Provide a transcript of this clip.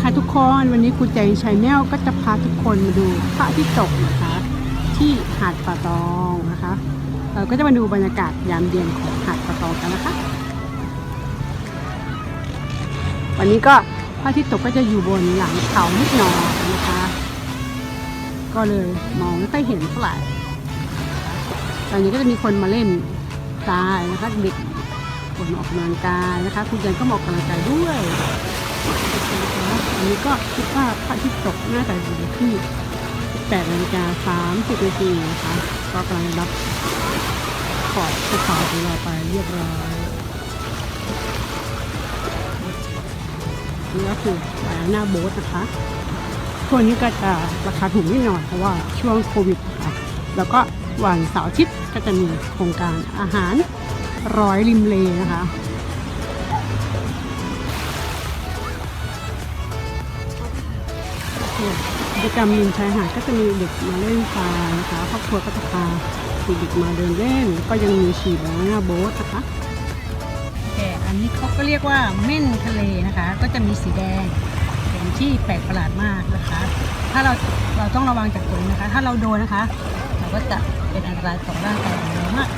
ค่ะทุกคนวันนี้ครูใจชัยแนลก็จะพาทุกคนมาดูพระอาที่ตกนะคะ ที่หาดป่าตองนะคะเราก็จะมาดูบรรยากาศยามเย็นของหาดป่าตองกันนะคะ วันนี้ก็พระอาทิตย์ตกก็จะอยู่บนหลังเขานิดหน่อยนะคะ ก็เลยมองไม่ค่อยเห็นเท่าไหร่ตอนนี้ก็จะมีคนมาเล่นทรายนะคะเด็กคนออกกำลังกายนะคะ คุณยันก็ออกกำลังกายด้วย นี้ก็คิดว่าพระอาทิตย์ตกน่าจะอยู่ที่8นาฬิกา30นาทีนะคะก็กำลังรับขอบภูเขาของเราไปเรียบร้อยนี่ก็คือไวหน้าโบ๊ทนะคะช่วนี้ก็จะราคาถูกนิดหน่อยเพราะว่าช่วงโควิดนะคะแล้วก็วันเสาร์อาทิตย์ก็จะมีโครงการอาหารร้อยริมเลนะคะ กิจกรรมริมชายหาดก็จะมีเด็กมาเล่นทรายนะคะครอบครัวก็จะพาเด็กมาเดินเล่น ก็ยังมีฉีดแล้วเนี่ยโบ๊ทนะคะโอเคอันนี้เขาก็เรียกว่าเม่นทะเลนะคะ ก็จะมีสีแดงเป็นที่แปลกประหลาดมากนะคะ ถ้าเราเราต้องระวังจากตังนะคะ ถ้าเราโดนนะคะ เราก็จะเป็นอันตรายต่อร่างกายเรามาก